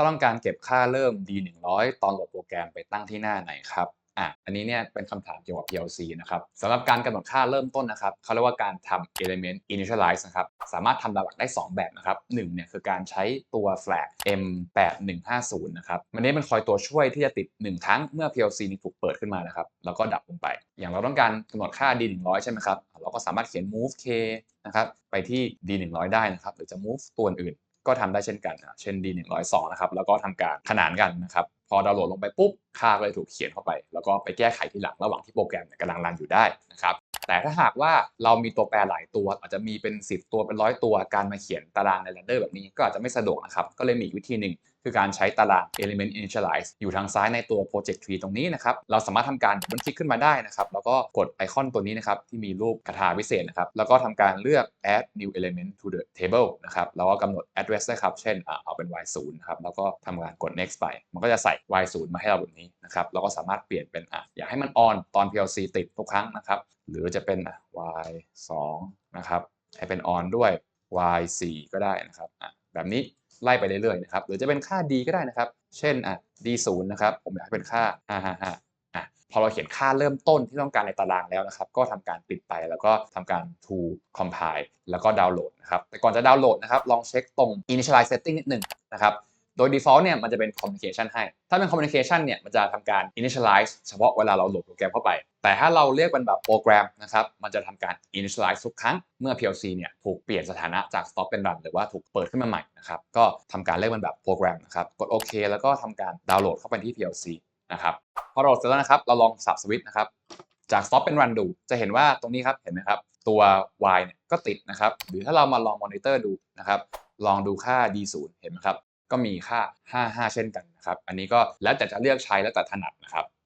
ถ้าต้องการเก็บค่าเริ่ม D100 ตอนโหลดโปรแกรมไปตั้งที่หน้าไหนครับอะอันนี้เนี่ยเป็นคำถามเกี่ยวกับ PLC นะครับสำหรับการกำหนดค่าเริ่มต้นนะครับเขาเรียกว่าการทำ element initialize นะครับ สามารถทำหลักได้ 2 แบบนะครับหนึ่งเนี่ยคือการใช้ตัว flag M8150 นะครับมันนี้เป็นคอยตัวช่วยที่จะติด 1 ครั้งเมื่อ PLC นี้ถูกเปิดขึ้นมานะครับ แล้วก็ดับลงไป อย่างเราต้องการกำหนดค่า D100 ใช่ไหมครับ เราก็สามารถเขียน move k นะครับไปที่ D100 ได้นะครับ หรือจะ move ตัวอื่น ก็ทำได้เช่นกันนะเช่น D102 นะครับแล้วก็ทำการขนานกันนะครับพอดาวน์โหลดลงไปปุ๊บค่าก็เลยถูกเขียนเข้าไป แล้วก็ไปแก้ไขทีหลังระหว่างที่โปรแกรมเนี่ยกำลังรันอยู่ได้นะครับแต่ถ้าหากว่าเรามีตัวแปรหลายตัว อาจจะมีเป็น 10 ตัวเป็นร้อยตัวการมาเขียนตารางใน Render แบบนี้ก็อาจจะไม่สะดวกนะครับก็เลยมีวิธีหนึ่งคือการใช้ตาราง element initialize อยู่ทางซ้ายในตัว project tree ตรงนี้นะครับ เราสามารถทำการดับเบิลคลิกขึ้นมาได้นะครับ แล้วก็กดไอคอนตัวนี้นะครับ ที่มีรูปคาถาวิเศษนะครับ แล้วก็ทำการเลือก add new element to the table นะครับ แล้วก็กำหนด address ได้ครับ เช่นอ่าเอาเป็น y0 นะครับ แล้วก็ทำการกด next ไป มันก็จะใส่ y0 มาให้เราแบบนี้นะครับ เราก็สามารถเปลี่ยนเป็นอะอยากให้มัน on ตอน PLC ติดทุกครั้งนะครับ หรือจะเป็นอะ y2 นะครับ ให้เป็น on ด้วย y4 ก็ได้นะครับอะแบบนี้ ไล่ไปเรื่อยๆนะครับหรือจะเป็นค่า d ก็ได้นะครับ เช่นอะ d0 นะครับผมอยากให้เป็นค่า555อะพอเราเขียนค่าเริ่มต้นที่ต้องการในตารางแล้วนะครับ ก็ทำการปิดไปแล้วก็ทำการ to compile แล้วก็ดาวน์โหลดนะครับแต่ก่อนจะดาวน์โหลดนะครับลองเช็คตรง initialize setting นิดหนึ่งนะครับ ดย default เนี่ยมันจะเป็น communication ให้ ถ้าเป็น communication เนี่ยมันจะทำการ initialize เฉพาะเวลาเราโหลดโปรแกรมเข้าไป แต่ถ้าเราเรียกเป็นแบบโปรแกรมนะครับ มันจะทำการ initialize ทุกครั้ง เมื่อ PLC เนี่ยถูกเปลี่ยนสถานะจาก stop เป็น run หรือว่าถูกเปิดขึ้นมาใหม่นะครับ ก็ทำการเรียกมันแบบโปรแกรมนะครับ กดโอเคแล้วก็ทำการดาวน์โหลดเข้าไปที่ PLC นะครับ พอโหลดเสร็จแล้วนะครับ เราลองสับสวิตช์นะครับ จาก stop เป็น run ดู จะเห็นว่าตรงนี้ครับ เห็นไหมครับ ตัว y เนี่ยก็ติดนะครับ หรือถ้าเรามาลองมอนิเตอร์ดูนะครับลองดูค่า d0 เห็นไหมครับ ก็มีค่า 55 เช่นกันนะครับ อันนี้ก็แล้วแต่จะเลือกใช้แล้วแต่ถนัดนะครับ